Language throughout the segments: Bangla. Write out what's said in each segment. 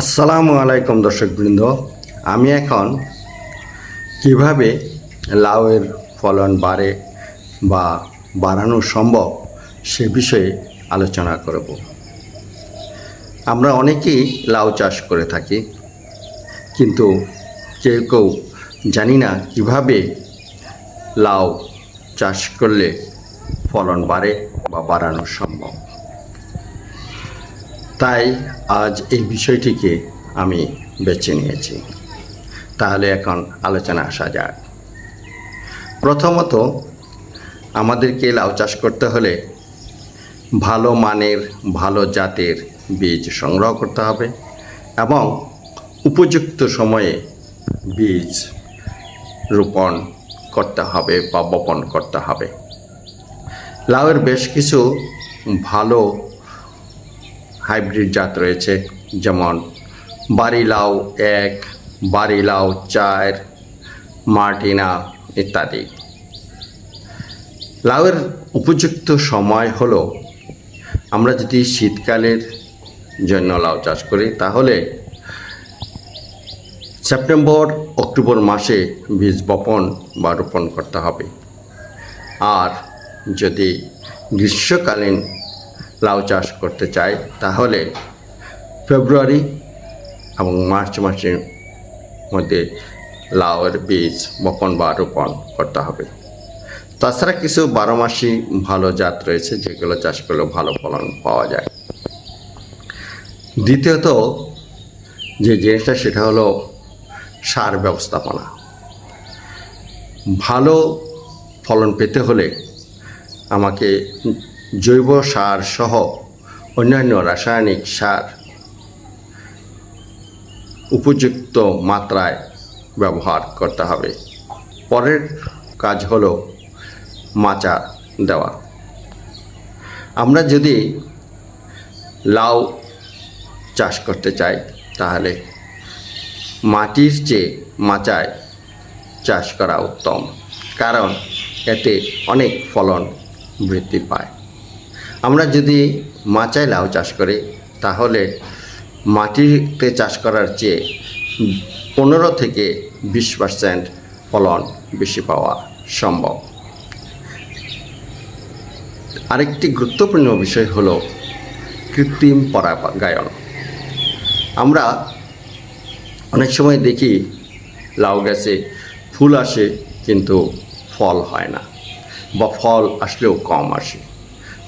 আসসালামু আলাইকুম দর্শকবৃন্দ। আমি এখন কীভাবে লাউয়ের ফলন বাড়ে বা বাড়ানো সম্ভব সে বিষয়ে আলোচনা করব। আমরা অনেকেই লাউ চাষ করে থাকি, কিন্তু কেউ কেউ জানি না কীভাবে লাউ চাষ করলে ফলন বাড়ে বা বাড়ানো সম্ভব। তাই আজ এই বিষয়টিকে আমি বেছে নিয়েছি। তাহলে এখন আলোচনা আসা যাক। প্রথমত, আমাদেরকে লাউ চাষ করতে হলে ভালো মানের, ভালো জাতের বীজ সংগ্রহ করতে হবে এবং উপযুক্ত সময়ে বীজ রোপণ করতে হবে বা বপন করতে হবে। লাউয়ের বেশ কিছু ভালো হাইব্রিড জাত রয়েছে, যেমন বাড়ি লাউ এক বাড়ি লাউ চার, মার্টিনা ইত্যাদি। লাউয়ের উপযুক্ত সময় হলো, আমরা যদি শীতকালের জন্য লাউ চাষ করি, তাহলে সেপ্টেম্বর, অক্টোবর মাসে বীজ বপন বা রোপণ করতে হবে। আর যদি গ্রীষ্মকালীন লাউ চাষ করতে চাই, তাহলে ফেব্রুয়ারি এবং মার্চ মাসের মধ্যে লাউয়ের বীজ বপন বা রোপণ করতে হবে। তাছাড়া কিছু বারো মাসি ভালো জাত রয়েছে, যেগুলো চাষ করলে ভালো ফলন পাওয়া যায়। দ্বিতীয়ত যে জিনিসটা, সেটা হলো সার ব্যবস্থাপনা। ভালো ফলন পেতে হলে আমাকে জৈব সার সহ অন্যান্য রাসায়নিক সার উপযুক্ত মাত্রায় ব্যবহার করতে হবে। পরের কাজ হলো মাচা দেওয়া। আমরা যদি লাউ চাষ করতে চাই, তাহলে মাটির চেয়ে মাচায় চাষ করা উত্তম, কারণ এতে অনেক ফলন বৃদ্ধি পায়। আমরা যদি মাচায় লাউ চাষ করি, তাহলে মাটিতে চাষ করার চেয়ে পনেরো থেকে বিশ পার্সেন্ট ফলন বেশি পাওয়া সম্ভব। আরেকটি গুরুত্বপূর্ণ বিষয় হলো কৃত্রিম পরাগায়ন। আমরা অনেক সময় দেখি লাউ গাছে ফুল আসে কিন্তু ফল হয় না বা ফল আসলেও কম আসে।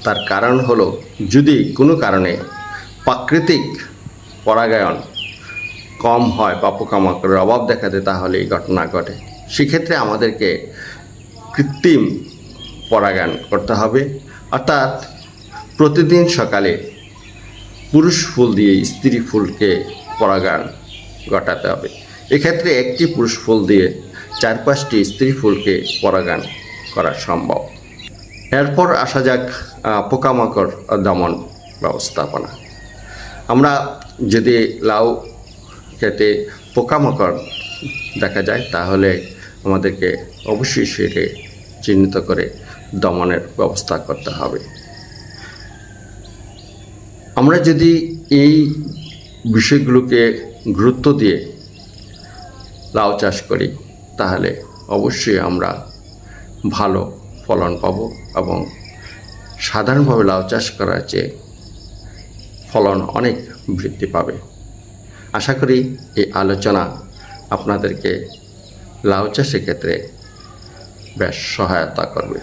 তার কারণ হলো যদি কোনো কারণে প্রাকৃতিক পরাগায়ন কম হয় বা পোকামাকড়ের অভাব দেখা দেয়, তাহলে এই ঘটনা ঘটে। সেক্ষেত্রে আমাদেরকে কৃত্রিম পরাগায়ন করতে হবে। অর্থাৎ প্রতিদিন সকালে পুরুষ ফুল দিয়ে স্ত্রী ফুলকে পরাগায়ন ঘটাতে হবে। এক্ষেত্রে একটি পুরুষ ফুল দিয়ে চার পাঁচটি স্ত্রী ফুলকে পরাগায়ন করা সম্ভব। এরপর আসা যাক পোকামাকড় দমন ব্যবস্থাপনা। আমরা যদি লাউ খেতে পোকামাকড় দেখা যায়, তাহলে আমাদেরকে অবশ্যই সেটি চিহ্নিত করে দমনের ব্যবস্থা করতে হবে। আমরা যদি এই বিষয়গুলোকে গুরুত্ব দিয়ে লাউ চাষ করি, তাহলে অবশ্যই আমরা ভালো ফলন পাব এবং সাধারণভাবে লাউ চাষ করার চেয়ে ফলন অনেক বৃদ্ধি পাবে। আশা করি এই আলোচনা আপনাদেরকে লাউ চাষের ক্ষেত্রে বেশ সহায়তা করবে।